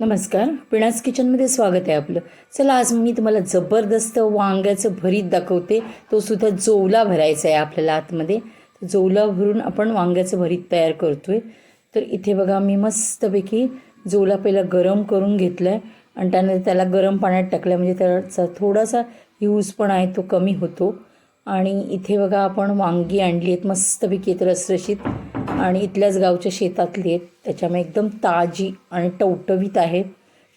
नमस्कार. पिणास किचनमध्ये स्वागत आहे आपलं. चला आज मी तुम्हाला जबरदस्त वांग्याचं भरीत दाखवते. तो सुद्धा जोवला भरायचा आहे आपल्याला आतमध्ये जोवला जोला भरून आपण वांग्याचं भरीत तयार करतो आहे तर इथे बघा मी मस्तपैकी जोला पहिला गरम करून घेतला आहे आणि त्यानंतर त्याला गरम पाण्यात टाकलं म्हणजे त्याचा थोडासा यूज पण आहे तो कमी होतो. आणि इथे बघा आपण वांगी आणली आहेत मस्तपैकी रसरशीत. आणि इथल्याच गावच्या शेतातली आहेत. त्याच्यामुळे एकदम ताजी आणि टवटवीत आहेत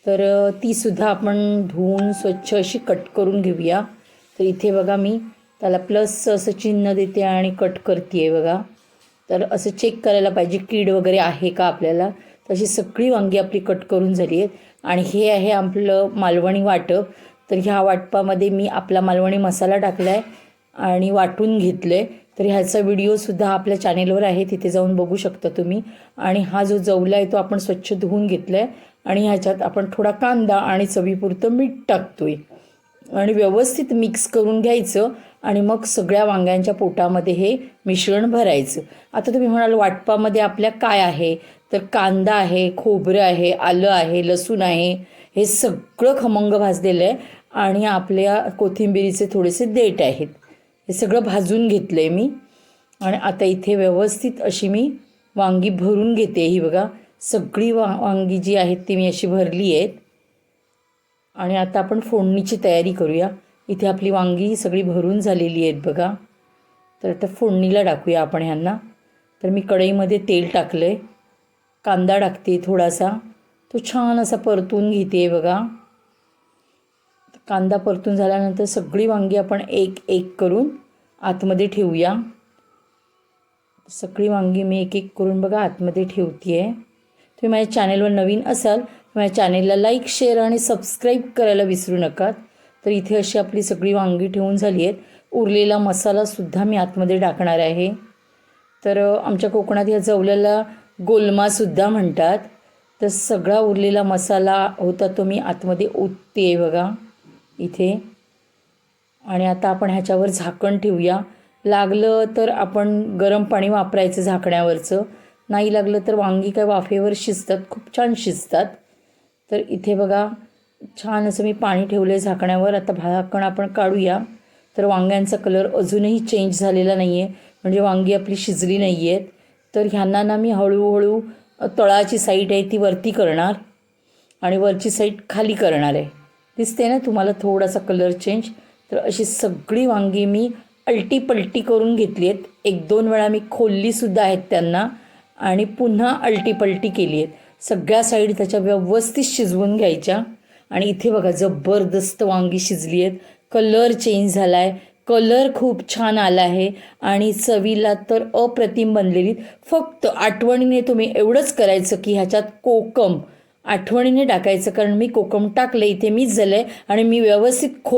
तर तीसुद्धा आपण धुवून स्वच्छ अशी कट करून घेऊया. तर इथे बघा मी त्याला प्लस असं चिन्ह देते आणि कट करते आहे बघा. तर असं चेक करायला पाहिजे कीड वगैरे आहे का आपल्याला? तशी सगळी वांगी आपली कट करून झाली आहेत. आणि हे आहे आपलं मालवणी वाटप. तर ह्या वाटपामध्ये मी आपला मालवणी मसाला टाकला आहे आणि वाटून घेतलं आहे तर ह्याचा व्हिडिओसुद्धा आपल्या चॅनेलवर आहे तिथे जाऊन बघू शकता तुम्ही. आणि हा जो जवला आहे तो आपण स्वच्छ धुवून घेतला आहे आणि ह्याच्यात आपण थोडा कांदा आणि चवीपुरतं मीठ टाकतो आहे आणि व्यवस्थित मिक्स करून घ्यायचं आणि मग सगळ्या वांग्यांच्या पोटामध्ये हे मिश्रण भरायचं. आता तुम्ही म्हणाल वाटपामध्ये आपल्या काय आहे? तर कांदा आहे खोबरं आहे आलं आहे लसूण आहे हे सगळं खमंग भाजलेलं आहे. आणि आपल्या कोथिंबिरीचे थोडेसे देठ आहेत. हे सगळं भाजून घेतलं आहे मी. आणि आता इथे व्यवस्थित अशी मी वांगी भरून घेते. ही बघा सगळी वा वांगी जी आहेत ती मी अशी भरली आहेत. आणि आता आपण फोडणीची तयारी करूया. इथे आपली वांगी ही सगळी भरून झालेली आहेत बघा. तर आता फोडणीला टाकूया आपण ह्यांना. तर मी कढईमध्ये तेल टाकलं आहे कांदा टाकते थोडासा. तो छान असा परतून घेते बघा. कांदा परतून झाल्यानंतर सगळी वांगी आपण एक एक करून आतमध्ये ठेवूया. सगळी वांगी मी एक एक करून बघा आतमध्ये ठेवते आहे तुम्ही माझ्या चॅनेलवर नवीन असाल तर माझ्या चॅनेलला लाईक शेअर आणि सबस्क्राईब करायला विसरू नका. तर इथे अशी आपली सगळी वांगी ठेवून झाली आहेत. उरलेला मसालासुद्धा मी आतमध्ये टाकणार आहे. तर आमच्या कोकणात या जवल्याला गोलमासुद्धा म्हणतात. तर सगळा उरलेला मसाला होता तो मी आतमध्ये ओतते आहे बघा. इथे. आणि आता आपण ह्याच्यावर झाकण ठेवूया. लागलं तर आपण गरम पाणी वापरायचं झाकण्यावरचं. नाही लागलं तर वांगी काय वाफेवर शिजतात खूप छान शिजतात. तर इथे बघा छान असं मी पाणी ठेवलं आहे झाकण्यावर. आता झाकण आपण काढूया. तर वांग्यांचा कलर अजूनही चेंज झालेला नाही आहे म्हणजे वांगी आपली शिजली नाही आहेत तर ह्यांना ना मी हळूहळू तळाची साईड आहे ती वरती करणार. आणि वरची साईड खाली करणार आहे. दिसते ना तुम्हाला थोडासा कलर चेंज तर अशी सगळी वांगी मी अलटी पलटी करून घेतली आहेत. एक दोन वेळा मी खोललीसुद्धा आहेत त्यांना आणि पुन्हा अलटी पलटी केली आहेत. सगळ्या साईड त्याच्या व्यवस्थित शिजवून घ्यायच्या. आणि इथे बघा जबरदस्त वांगी शिजली आहेत. कलर चेंज झाला आहे कलर खूप छान आला आहे. आणि चवीला तर अप्रतिम बनलेली फक्त आठवणीने तुम्ही एवढंच करायचं की ह्याच्यात कोकम आठवणीने टाकायचं कारण मी कोकम टाकलं इथे मीच झालं आहे आणि मी व्यवस्थित खो